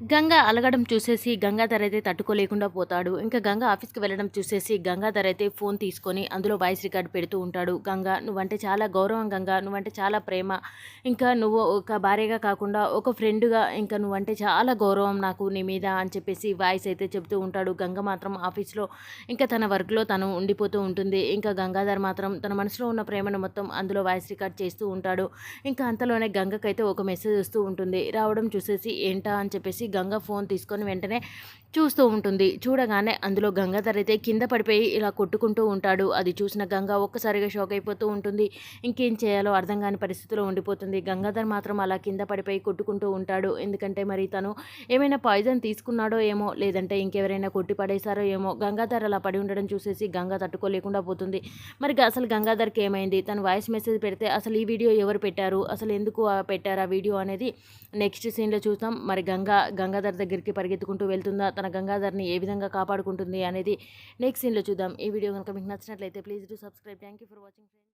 గంగ అలగడం చూసేసి గంగాధర్ అయితే తట్టుకోలేకుండా పోతాడు. ఇంకా గంగ ఆఫీస్కి వెళ్ళడం చూసేసి గంగాధర్ అయితే ఫోన్ తీసుకొని అందులో వాయిస్ రికార్డ్ పెడుతూ ఉంటాడు. గంగ నువ్వంటే చాలా గౌరవం గంగ నువ్వంటే చాలా ప్రేమ. ఇంకా నువ్వు ఒక భార్యగా కాకుండా ఒక ఫ్రెండ్గా ఇంకా నువ్వంటే చాలా గౌరవం నాకు నీ మీద అని చెప్పేసి వాయిస్ అయితే చెబుతూ ఉంటాడు. గంగ మాత్రం ఆఫీస్లో ఇంకా తన వర్క్లో తను ఉండిపోతూ ఉంటుంది. ఇంకా గంగాధర్ మాత్రం తన మనసులో ఉన్న ప్రేమను మొత్తం అందులో వాయిస్ రికార్డ్ చేస్తూ ఉంటాడు. ఇంకా అంతలోనే గంగకైతే ఒక మెసేజ్ వస్తూ ఉంటుంది. రావడం చూసేసి ఏంటా అని చెప్పేసి గంగ ఫోన్ తీసుకొని వెంటనే చూస్తూ ఉంటుంది. చూడగానే అందులో గంగాధర్ అయితే కింద పడిపోయి ఇలా కొట్టుకుంటూ ఉంటాడు. అది చూసిన గంగ ఒక్కసారిగా షాక్ అయిపోతూ ఉంటుంది. ఇంకేం చేయాలో అర్థం కాని పరిస్థితిలో ఉండిపోతుంది. గంగాధర్ మాత్రం అలా కింద పడిపోయి కొట్టుకుంటూ ఉంటాడు. ఎందుకంటే మరి తను ఏమైనా పాయిజన్ తీసుకున్నాడో ఏమో లేదంటే ఇంకెవరైనా కొట్టి పడేశారో ఏమో గంగాధర్ అలా పడి ఉండడం చూసేసి గంగ తట్టుకోలేకుండా పోతుంది. మరి అసలు గంగాధర్కి ఏమైంది? తను వాయిస్ మెసేజ్ పెడితే అసలు ఈ వీడియో ఎవరు పెట్టారు? అసలు ఎందుకు పెట్టారు ఆ వీడియో అనేది నెక్స్ట్ సీన్లో చూస్తాం మరి గంగా గంగాధర్ దగ్గరికి పరిగెత్తుకుంటూ వెళ్తుందా? తన గంగాధర్ని ఏ విధంగా కాపాడుకుంటుంది అనేది నెక్స్ట్ సీన్లో చూద్దాం. ఈ వీడియో కనుక మీకు నచ్చినట్లయితే please do subscribe thank you for watching